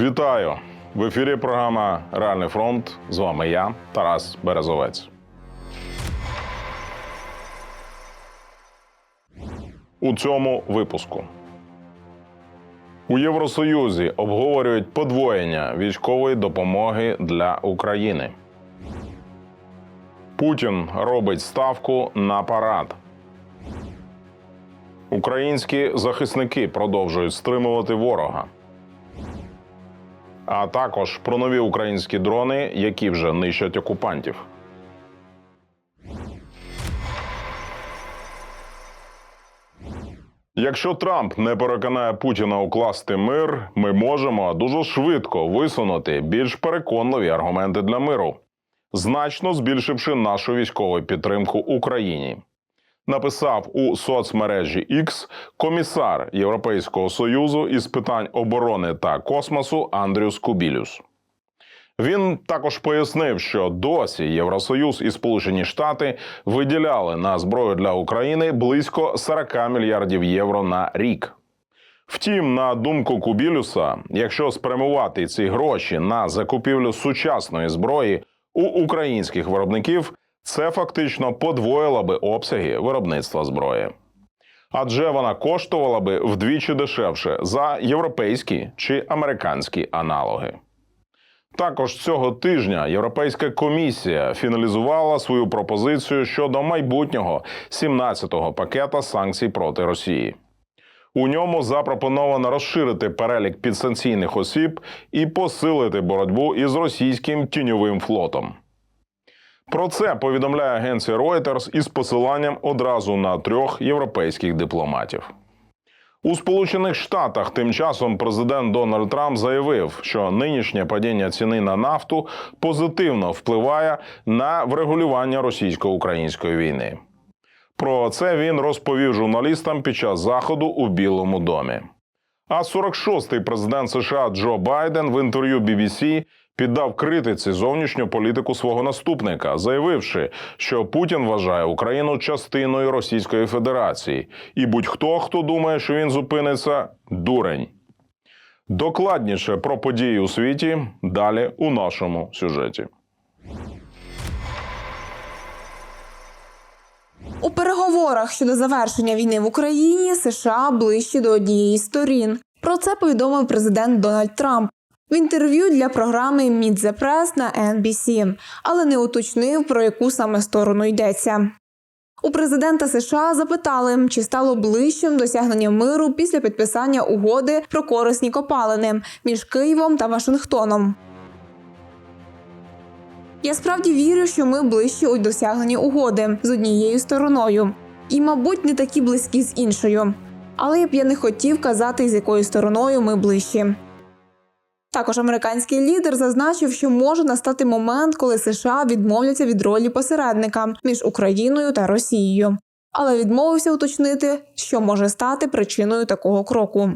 Вітаю! В ефірі програма Реальний фронт. З вами я, Тарас Березовець. У цьому випуску у Євросоюзі обговорюють подвоєння військової допомоги для України. Путін робить ставку на парад. Українські захисники продовжують стримувати ворога. А також про нові українські дрони, які вже нищать окупантів. Якщо Трамп не переконає Путіна укласти мир, ми можемо дуже швидко висунути більш переконливі аргументи для миру, значно збільшивши нашу військову підтримку Україні. Написав у соцмережі X комісар Європейського союзу із питань оборони та космосу Андрюс Кубілюс. Він також пояснив, що досі Євросоюз і Сполучені Штати виділяли на зброю для України близько 40 мільярдів євро на рік. Втім, на думку Кубілюса, якщо спрямувати ці гроші на закупівлю сучасної зброї у українських виробників, це фактично подвоїло би обсяги виробництва зброї. Адже вона коштувала би вдвічі дешевше за європейські чи американські аналоги. Також цього тижня Європейська комісія фіналізувала свою пропозицію щодо майбутнього 17-го пакета санкцій проти Росії. У ньому запропоновано розширити перелік підсанкційних осіб і посилити боротьбу із російським тіньовим флотом. Про це повідомляє агенція Reuters із посиланням одразу на трьох європейських дипломатів. У Сполучених Штатах тим часом президент Дональд Трамп заявив, що нинішнє падіння ціни на нафту позитивно впливає на врегулювання російсько-української війни. Про це він розповів журналістам під час заходу у Білому домі. А 46-й президент США Джо Байден в інтерв'ю BBC піддав критиці зовнішню політику свого наступника, заявивши, що Путін вважає Україну частиною Російської Федерації, і будь-хто, хто думає, що він зупиниться, дурень. Докладніше про події у світі далі у нашому сюжеті. У переговорах щодо завершення війни в Україні США ближче до однієї сторін. Про це повідомив президент Дональд Трамп в інтерв'ю для програми Meet the Press на NBC, але не уточнив про яку саме сторону йдеться. У президента США запитали, чи стало ближчим досягнення миру після підписання угоди про корисні копалини між Києвом та Вашингтоном. Я справді вірю, що ми ближчі у досягненні угоди з однією стороною, і, мабуть, не такі близькі з іншою. Але я б я не хотів казати, з якою стороною ми ближчі. Також американський лідер зазначив, що може настати момент, коли США відмовляться від ролі посередника між Україною та Росією, але відмовився уточнити, що може стати причиною такого кроку.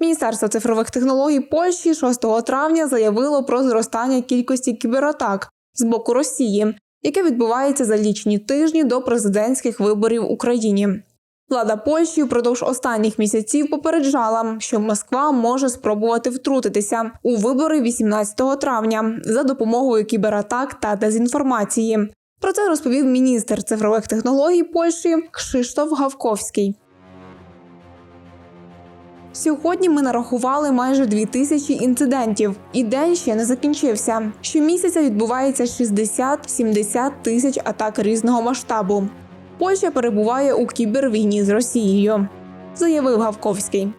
Міністерство цифрових технологій Польщі 6 травня заявило про зростання кількості кібератак з боку Росії, яке відбувається за лічні тижні до президентських виборів в Україні. Влада Польщі впродовж останніх місяців попереджала, що Москва може спробувати втрутитися у вибори 18 травня за допомогою кібератак та дезінформації. Про це розповів міністр цифрових технологій Польщі Кшиштоф Гавковський. Сьогодні ми нарахували майже дві тисячі інцидентів, і день ще не закінчився. Щомісяця відбувається 60-70 тисяч атак різного масштабу. Польща перебуває у кібервійні з Росією, заявив Гавковський.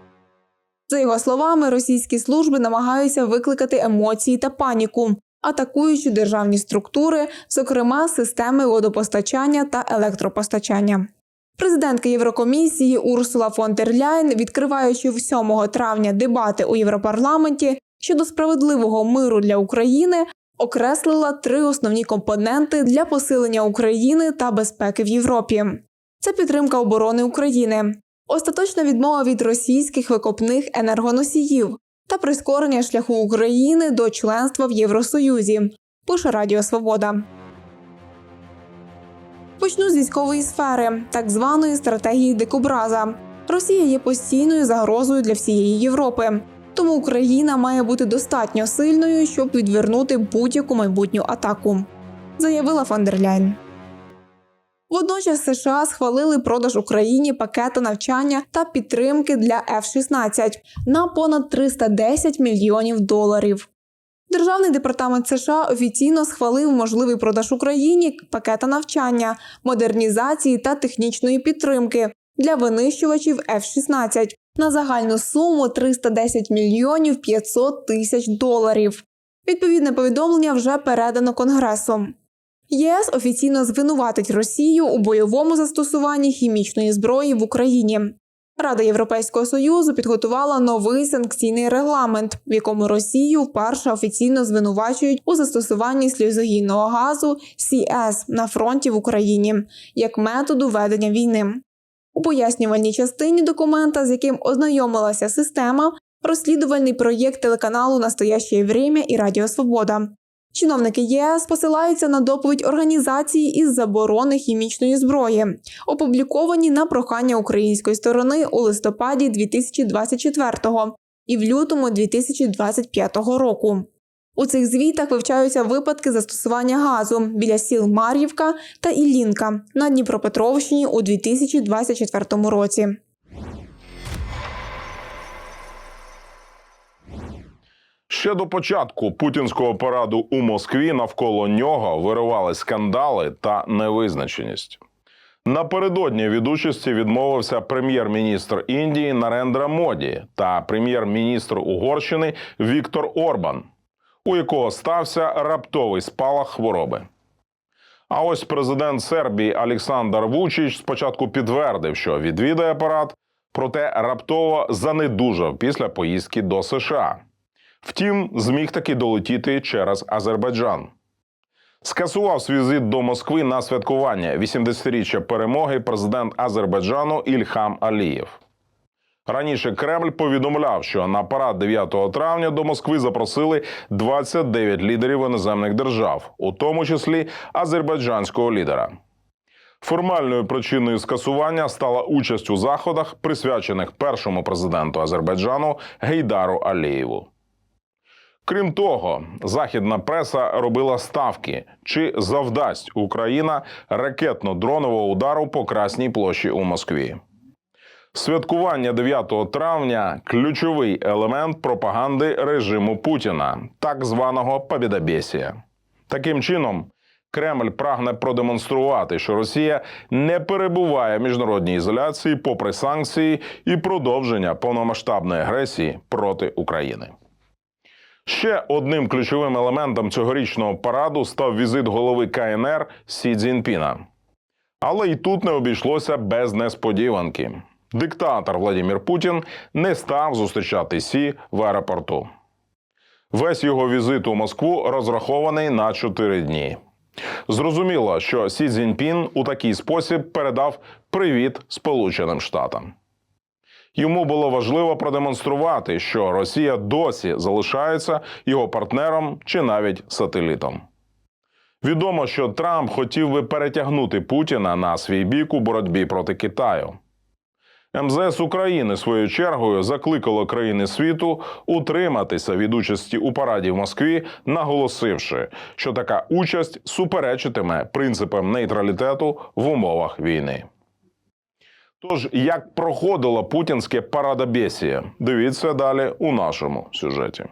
За його словами, російські служби намагаються викликати емоції та паніку, атакуючи державні структури, зокрема системи водопостачання та електропостачання. Президентка Єврокомісії Урсула фон дер Ляйн, відкриваючи 7 травня дебати у Європарламенті щодо справедливого миру для України, окреслила три основні компоненти для посилення України та безпеки в Європі. Це підтримка оборони України, остаточна відмова від російських викопних енергоносіїв та прискорення шляху України до членства в Євросоюзі. Пише Радіо Свобода. Почну з військової сфери, так званої стратегії дикобраза. Росія є постійною загрозою для всієї Європи. Тому Україна має бути достатньо сильною, щоб відвернути будь-яку майбутню атаку, заявила фон дер Ляйн. Водночас США схвалили продаж Україні пакету навчання та підтримки для F-16 на понад 310 мільйонів доларів. Державний департамент США офіційно схвалив можливий продаж Україні пакета навчання, модернізації та технічної підтримки для винищувачів F-16 на загальну суму 310 мільйонів 500 тисяч доларів. Відповідне повідомлення вже передано Конгресом. ЄС офіційно звинуватить Росію у бойовому застосуванні хімічної зброї в Україні. Рада Європейського союзу підготувала новий санкційний регламент, в якому Росію вперше офіційно звинувачують у застосуванні сльозогінного газу CS на фронті в Україні як методу ведення війни. У пояснювальній частині документа, з яким ознайомилася система, розслідувальний проєкт телеканалу Настояще время і Радіо Свобода. Чиновники ЄС посилаються на доповідь організації із заборони хімічної зброї, опубліковані на прохання української сторони у листопаді 2024 і в лютому 2025 року. У цих звітах вивчаються випадки застосування газу біля сіл Мар'ївка та Іллінка на Дніпропетровщині у 2024 році. Ще до початку путінського параду у Москві навколо нього виривали скандали та невизначеність. Напередодні від участі відмовився прем'єр-міністр Індії Нарендра Моді та прем'єр-міністр Угорщини Віктор Орбан, у якого стався раптовий спалах хвороби. А ось президент Сербії Олександр Вучич спочатку підтвердив, що відвідає парад, проте раптово занедужав після поїздки до США. Втім, зміг таки долетіти через Азербайджан. Скасував свій візит до Москви на святкування 80-річчя перемоги президент Азербайджану Ільхам Алієв. Раніше Кремль повідомляв, що на парад 9 травня до Москви запросили 29 лідерів іноземних держав, у тому числі азербайджанського лідера. Формальною причиною скасування стала участь у заходах, присвячених першому президенту Азербайджану Гейдару Алієву. Крім того, західна преса робила ставки, чи завдасть Україна ракетно-дронового удару по Красній площі у Москві. Святкування 9 травня ключовий елемент пропаганди режиму Путіна, так званого Побєдобєсія. Таким чином, Кремль прагне продемонструвати, що Росія не перебуває в міжнародній ізоляції попри санкції і продовження повномасштабної агресії проти України. Ще одним ключовим елементом цьогорічного параду став візит голови КНР Сі Цзіньпіна. Але й тут не обійшлося без несподіванки. Диктатор Владимир Путін не став зустрічати Сі в аеропорту. Весь його візит у Москву розрахований на 4 дні. Зрозуміло, що Сі Цзіньпін у такий спосіб передав привіт Сполученим Штатам. Йому було важливо продемонструвати, що Росія досі залишається його партнером чи навіть сателітом. Відомо, що Трамп хотів би перетягнути Путіна на свій бік у боротьбі проти Китаю. МЗС України своєю чергою закликало країни світу утриматися від участі у параді в Москві, наголосивши, що така участь суперечитиме принципам нейтралітету в умовах війни. Тож, як проходила путінське парадобесія, дивіться далі у нашому сюжеті.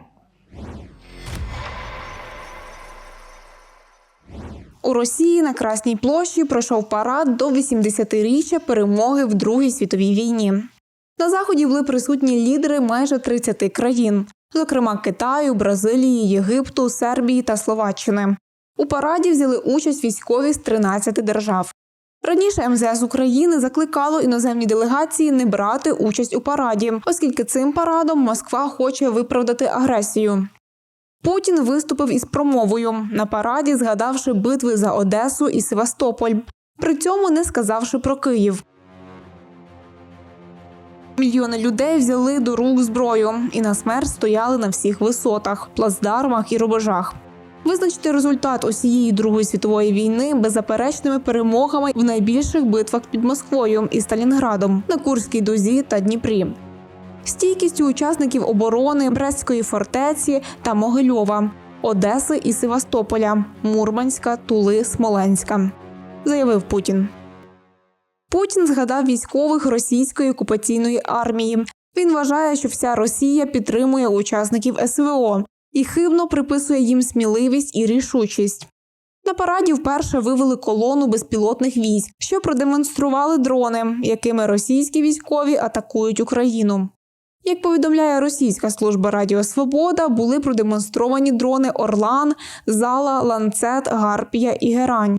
У Росії на Красній площі пройшов парад до 80-річчя перемоги в Другій світовій війні. На заході були присутні лідери майже 30 країн, зокрема Китаю, Бразилії, Єгипту, Сербії та Словаччини. У параді взяли участь військові з 13 держав. Раніше МЗС України закликало іноземні делегації не брати участь у параді, оскільки цим парадом Москва хоче виправдати агресію. Путін виступив із промовою на параді, згадавши битви за Одесу і Севастополь, при цьому не сказавши про Київ. Мільйони людей взяли до рук зброю і на смерть стояли на всіх висотах, плацдармах і рубежах. Визначити результат усієї Другої світової війни беззаперечними перемогами в найбільших битвах під Москвою і Сталінградом на Курській дузі та Дніпрі. Стійкістю учасників оборони Брестської фортеці та Могильова, Одеси і Севастополя, Мурманська, Тули, Смоленська, заявив Путін. Путін згадав військових російської окупаційної армії. Він вважає, що вся Росія підтримує учасників СВО і хибно приписує їм сміливість і рішучість. На параді вперше вивели колону безпілотних військ, що продемонстрували дрони, якими російські військові атакують Україну. Як повідомляє російська служба Радіо Свобода, були продемонстровані дрони Орлан, Зала, Ланцет, Гарпія і Герань.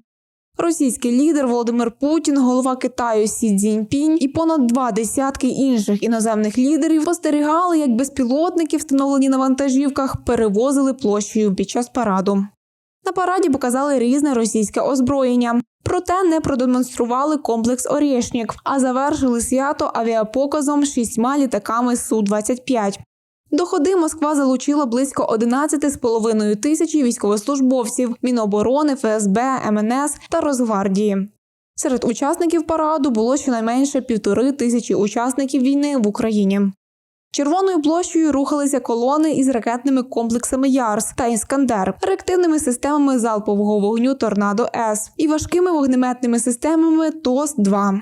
Російський лідер Володимир Путін, голова Китаю Сі Цзіньпінь і понад два десятки інших іноземних лідерів спостерігали, як безпілотники, встановлені на вантажівках, перевозили площею під час параду. На параді показали різне російське озброєння, проте не продемонстрували комплекс Орєшнік, а завершили свято авіапоказом шістьма літаками Су-25. До ходи Москва залучила близько 11,5 тисячі військовослужбовців Міноборони, ФСБ, МНС та Росгвардії. Серед учасників параду було щонайменше півтори тисячі учасників війни в Україні. Червоною площею рухалися колони із ракетними комплексами Ярс та Іскандер, реактивними системами залпового вогню Торнадо С і важкими вогнеметними системами ТОС-2.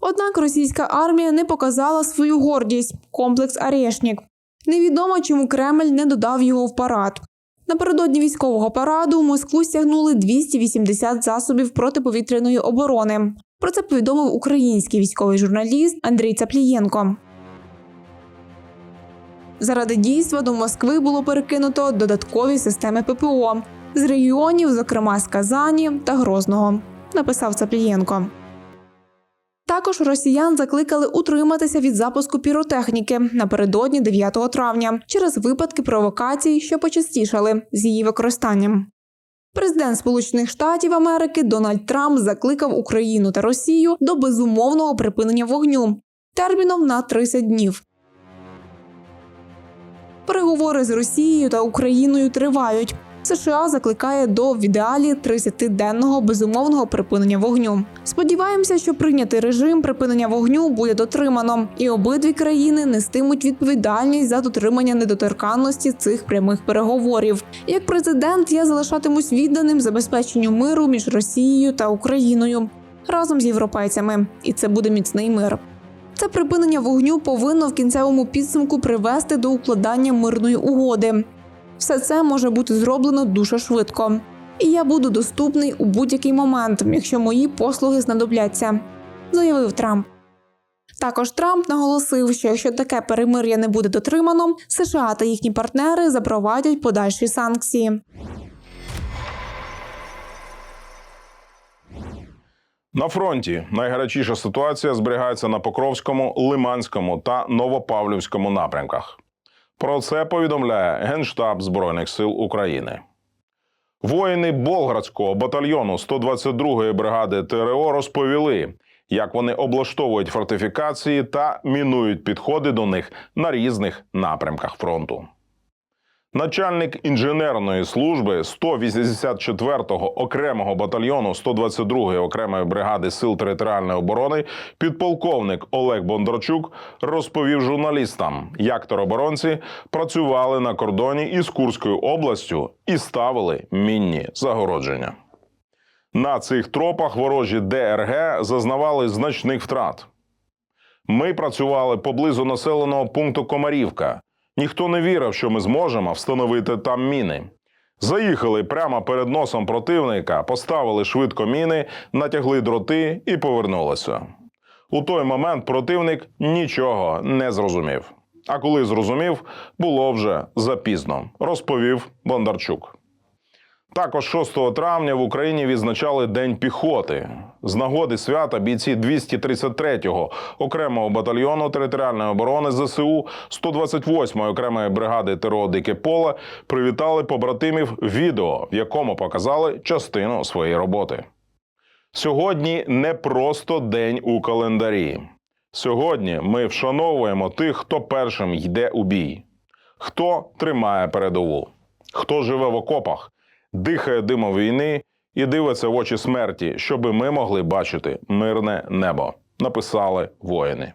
Однак російська армія не показала свою гордість комплекс Арешнік. Невідомо, чому Кремль не додав його в парад. Напередодні військового параду в Москву стягнули 280 засобів протиповітряної оборони. Про це повідомив український військовий журналіст Андрій Цаплієнко. Заради дійства до Москви було перекинуто додаткові системи ППО з регіонів, зокрема з Казані та Грозного, написав Цаплієнко. Також росіян закликали утриматися від запуску піротехніки напередодні 9 травня через випадки провокацій, що почастішали з її використанням. Президент Сполучених Штатів Америки Дональд Трамп закликав Україну та Росію до безумовного припинення вогню терміном на 30 днів. Переговори з Росією та Україною тривають. США закликає до в ідеалі 30-денного безумовного припинення вогню. Сподіваємося, що прийнятий режим припинення вогню буде дотримано, і обидві країни нестимуть відповідальність за дотримання недоторканності цих прямих переговорів. Як президент, я залишатимусь відданим забезпеченню миру між Росією та Україною разом з європейцями, і це буде міцний мир. Це припинення вогню повинно в кінцевому підсумку привести до укладання мирної угоди. Все це може бути зроблено дуже швидко. І я буду доступний у будь-який момент, якщо мої послуги знадобляться, заявив Трамп. Також Трамп наголосив, що якщо таке перемир'я не буде дотримано, США та їхні партнери запровадять подальші санкції. На фронті найгарячіша ситуація зберігається на Покровському, Лиманському та Новопавлівському напрямках. Про це повідомляє Генштаб Збройних сил України. Воїни Болградського батальйону 122-ї бригади ТРО розповіли, як вони облаштовують фортифікації та мінують підходи до них на різних напрямках фронту. Начальник інженерної служби 184-го окремого батальйону 122-ї окремої бригади сил територіальної оборони підполковник Олег Бондарчук розповів журналістам, як тероборонці працювали на кордоні із Курською областю і ставили мінні загородження. На цих тропах ворожі ДРГ зазнавали значних втрат. Ми працювали поблизу населеного пункту Комарівка. Ніхто не вірив, що ми зможемо встановити там міни. Заїхали прямо перед носом противника, поставили швидко міни, натягли дроти і повернулися. У той момент противник нічого не зрозумів. А коли зрозумів, було вже запізно, розповів Бондарчук. Також 6 травня в Україні відзначали День піхоти. З нагоди свята бійці 233-го окремого батальйону територіальної оборони ЗСУ 128-ї окремої бригади ТРО Дике Поле привітали побратимів відео, в якому показали частину своєї роботи. Сьогодні не просто день у календарі. Сьогодні ми вшановуємо тих, хто першим йде у бій, хто тримає передову, хто живе в окопах дихає димом війни і дивиться в очі смерті, щоби ми могли бачити мирне небо. Написали воїни.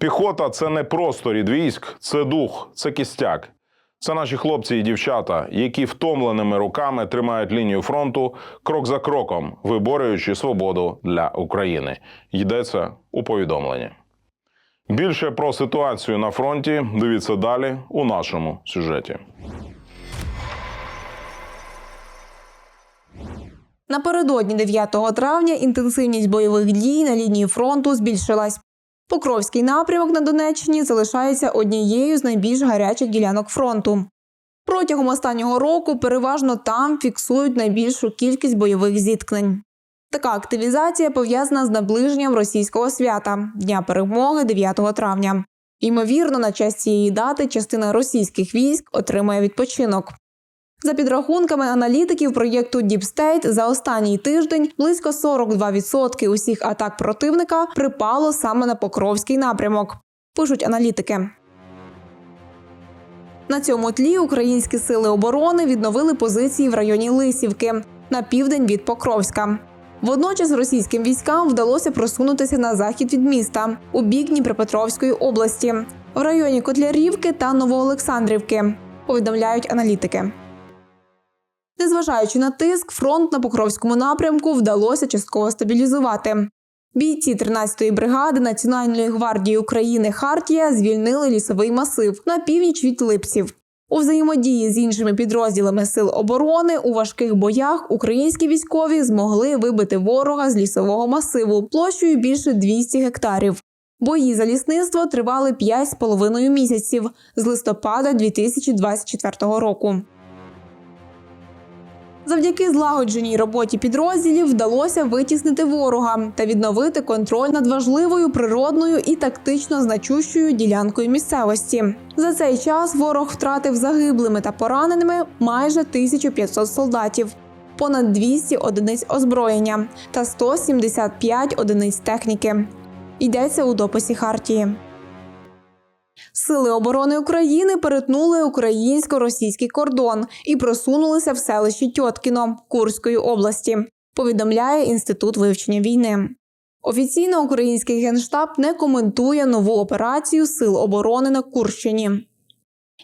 Піхота це не просто рід військ, це дух, це кістяк. Це наші хлопці і дівчата, які втомленими руками тримають лінію фронту крок за кроком, виборюючи свободу для України. Йдеться у повідомленні. Більше про ситуацію на фронті дивіться далі у нашому сюжеті. Напередодні 9 травня інтенсивність бойових дій на лінії фронту збільшилась. Покровський напрямок на Донеччині залишається однією з найбільш гарячих ділянок фронту. Протягом останнього року переважно там фіксують найбільшу кількість бойових зіткнень. Така активізація пов'язана з наближенням російського свята Дня перемоги 9 травня. Ймовірно, на честь цієї дати частина російських військ отримає відпочинок. За підрахунками аналітиків проєкту Deep State, за останній тиждень близько 42% усіх атак противника припало саме на Покровський напрямок. Пишуть аналітики. На цьому тлі українські сили оборони відновили позиції в районі Лисівки на південь від Покровська. Водночас російським військам вдалося просунутися на захід від міста у бік Дніпропетровської області, в районі Котлярівки та Новоолександрівки. Повідомляють аналітики. Незважаючи на тиск, фронт на Покровському напрямку вдалося частково стабілізувати. Бійці 13-ї бригади Національної гвардії України Хартія звільнили лісовий масив на північ від Липців. У взаємодії з іншими підрозділами сил оборони у важких боях українські військові змогли вибити ворога з лісового масиву площею більше 200 гектарів. Бої за лісництво тривали 5,5 місяців з листопада 2024 року. Завдяки злагодженій роботі підрозділів вдалося витіснити ворога та відновити контроль над важливою природною і тактично значущою ділянкою місцевості. За цей час ворог втратив загиблими та пораненими майже 1500 солдатів, понад 200 одиниць озброєння та 175 одиниць техніки. Йдеться у дописі Хартії. Сили оборони України перетнули українсько-російський кордон і просунулися в селищі Тьоткіно Курської області. Повідомляє інститут вивчення війни. Офіційно український генштаб не коментує нову операцію сил оборони на Курщині.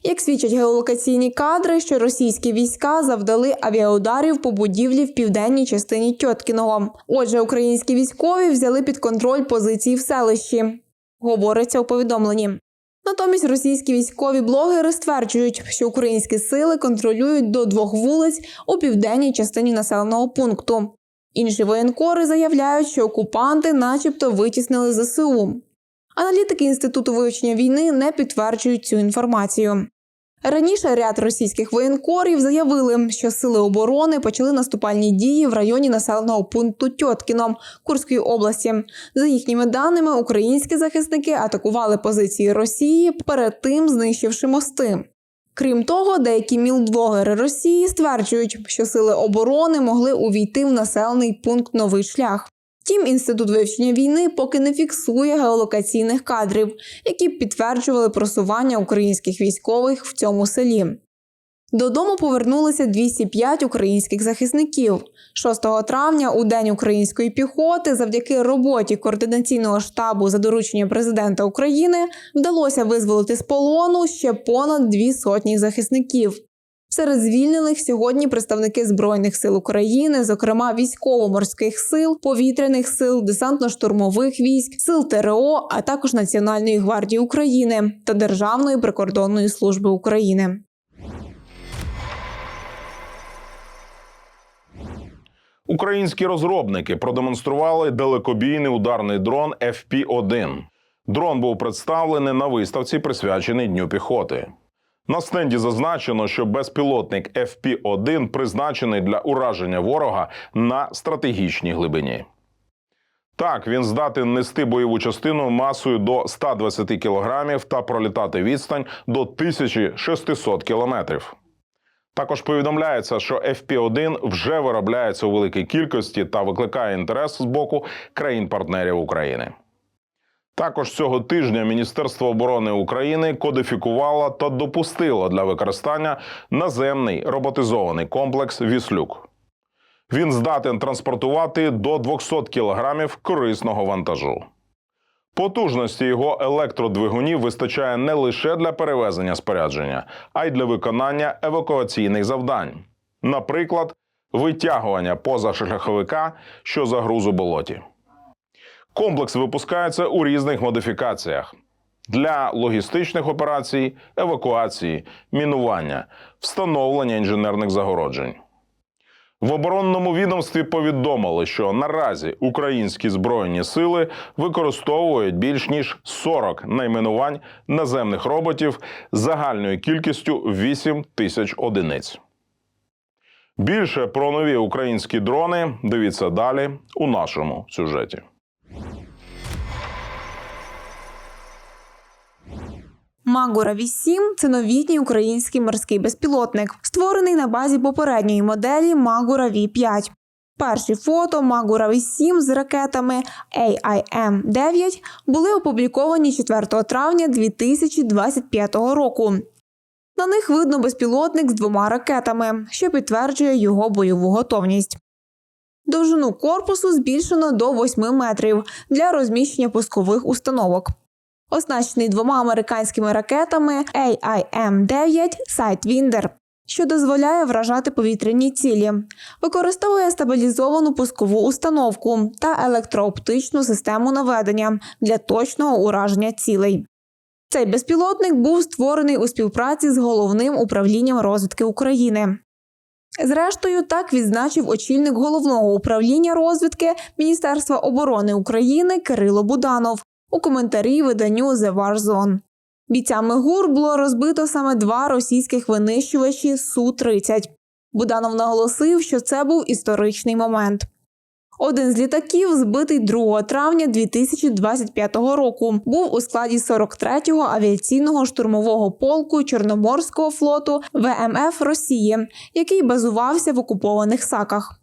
Як свідчать геолокаційні кадри, що російські війська завдали авіаударів по будівлі в південній частині Тьоткіного. Отже, українські військові взяли під контроль позиції в селищі. Говориться у повідомленні. Натомість російські військові блогери стверджують, що українські сили контролюють до двох вулиць у південній частині населеного пункту. Інші воєнкори заявляють, що окупанти, начебто, витіснили ЗСУ. Аналітики інституту вивчення війни не підтверджують цю інформацію. Раніше ряд російських воєнкорів заявили, що сили оборони почали наступальні дії в районі населеного пункту Тьоткіно Курської області. За їхніми даними, українські захисники атакували позиції Росії, перед тим знищивши мости. Крім того, деякі мілблогери Росії стверджують, що сили оборони могли увійти в населений пункт новий шлях. Втім, інститут вивчення війни поки не фіксує геолокаційних кадрів, які б підтверджували просування українських військових в цьому селі. Додому повернулися 205 українських захисників. 6 травня, у день української піхоти, завдяки роботі координаційного штабу за доручення президента України, вдалося визволити з полону ще понад дві сотні захисників. Серед звільнених сьогодні представники збройних сил України, зокрема військово-морських сил, повітряних сил, десантно-штурмових військ, сил ТРО, а також Національної гвардії України та Державної прикордонної служби України. Українські розробники продемонстрували далекобійний ударний дрон FP-1. Дрон був представлений на виставці, присвяченій Дню піхоти. На стенді зазначено, що безпілотник FP-1 призначений для ураження ворога на стратегічній глибині. Так, він здатен нести бойову частину масою до 120 кг та пролітати відстань до 1600 кілометрів. Також повідомляється, що FP-1 вже виробляється у великій кількості та викликає інтерес з боку країн-партнерів України. Також цього тижня Міністерство оборони України кодифікувало та допустило для використання наземний роботизований комплекс Віслюк. Він здатен транспортувати до 200 кілограмів корисного вантажу. Потужності його електродвигунів вистачає не лише для перевезення спорядження, а й для виконання евакуаційних завдань, наприклад, витягування позашляховика, що загруз у болоті. Комплекс випускається у різних модифікаціях для логістичних операцій, евакуації, мінування, встановлення інженерних загороджень. В оборонному відомстві повідомили, що наразі українські збройні сили використовують більш ніж 40 найменувань наземних роботів загальною кількістю 8 тисяч одиниць. Більше про нові українські дрони дивіться далі у нашому сюжеті. Магура 8 – це новітній український морський безпілотник, створений на базі попередньої моделі Магура V5. Перші фото Магура V7 з ракетами AIM-9 були опубліковані 4 травня 2025 року. На них видно безпілотник з двома ракетами, що підтверджує його бойову готовність. Довжину корпусу збільшено до 8 метрів для розміщення пускових установок. Оснащений двома американськими ракетами AIM-9 Sidewinder, що дозволяє вражати повітряні цілі, використовує стабілізовану пускову установку та електрооптичну систему наведення для точного ураження цілей. Цей безпілотник був створений у співпраці з головним управлінням розвідки України. Зрештою, так відзначив очільник головного управління розвідки Міністерства оборони України Кирило Буданов у коментарі виданню The War. Бійцями ГУР було розбито саме два російських винищувачі Су-30. Буданов наголосив, що це був історичний момент. Один з літаків, збитий 2 травня 2025 року, був у складі 43-го авіаційного штурмового полку Чорноморського флоту ВМФ Росії, який базувався в окупованих саках.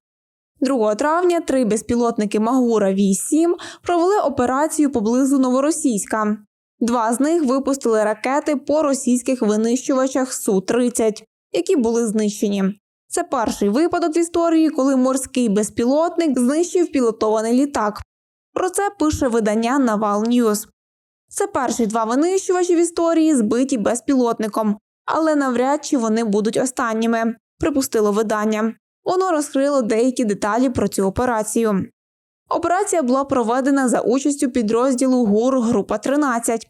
2 травня три безпілотники Магура Ві-7 провели операцію поблизу Новоросійська. Два з них випустили ракети по російських винищувачах Су-30, які були знищені. Це перший випадок в історії, коли морський безпілотник знищив пілотований літак. Про це пише видання Naval News. Це перші два винищувачі в історії, збиті безпілотником, але навряд чи вони будуть останніми, припустило видання. Воно розкрило деякі деталі про цю операцію. Операція була проведена за участю підрозділу ГУР Група 13.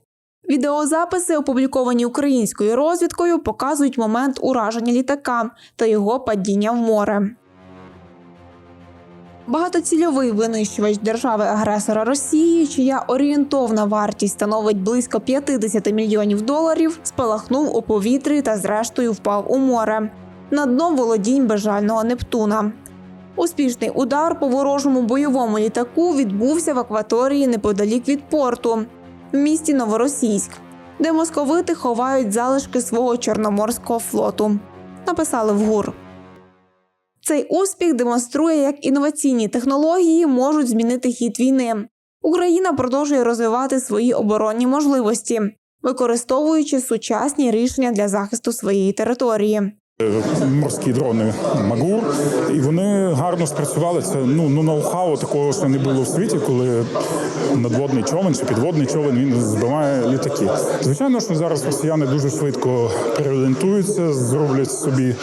Відеозаписи, опубліковані українською розвідкою, показують момент ураження літака та його падіння в море. Багатоцільовий винищувач держави-агресора Росії, чия орієнтовна вартість становить близько 50 мільйонів доларів, спалахнув у повітрі та зрештою впав у море на дно володінь безжального Нептуна. Успішний удар по ворожому бойовому літаку відбувся в акваторії неподалік від порту в місті Новоросійськ, де московити ховають залишки свого чорноморського флоту. Написали в ГУР. Цей успіх демонструє, як інноваційні технології можуть змінити хід війни. Україна продовжує розвивати свої оборонні можливості, використовуючи сучасні рішення для захисту своєї території. Морські дрони Магур, і вони гарно спрацювали. Це ну ну ноу-хау такого ще не було в світі, коли надводний човен чи підводний човен він збиває літаки. Звичайно, що зараз росіяни дуже швидко переорієнтуються, зроблять собі е,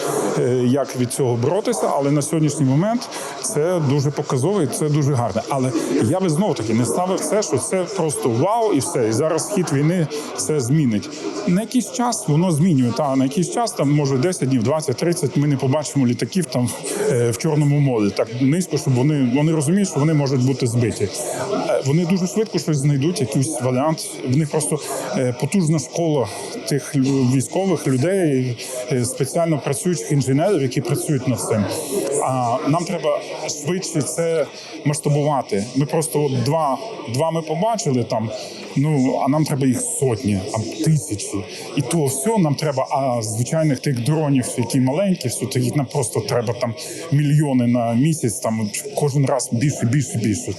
як від цього боротися. Але на сьогоднішній момент це дуже показово і це дуже гарно. Але я би знову таки не ставив це, що це просто вау, і все. І зараз хід війни це змінить. На якийсь час воно змінює. Та на якийсь час там може 10 днів, 20-30, Ми не побачимо літаків там е, в чорному морі так низько, щоб вони вони розуміють, що вони можуть бути збиті. Е, Вони дуже швидко щось знайдуть, якийсь варіант. В них просто е, потужна школа тих військових людей, е, спеціально працюючих інженерів, які працюють над цим. А нам треба швидше це масштабувати. Ми просто от два, два ми побачили там. Ну а нам треба їх сотні, а тисячі. І то все нам треба. А звичайних тих дронів, які маленькі, все їх нам просто треба там мільйони на місяць. Там кожен раз більше, більше, більше.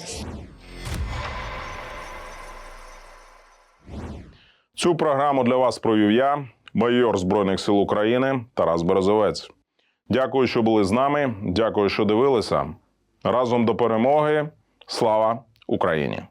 Цю програму для вас провів я, майор Збройних сил України Тарас Березовець. Дякую, що були з нами. Дякую, що дивилися. Разом до перемоги. Слава Україні!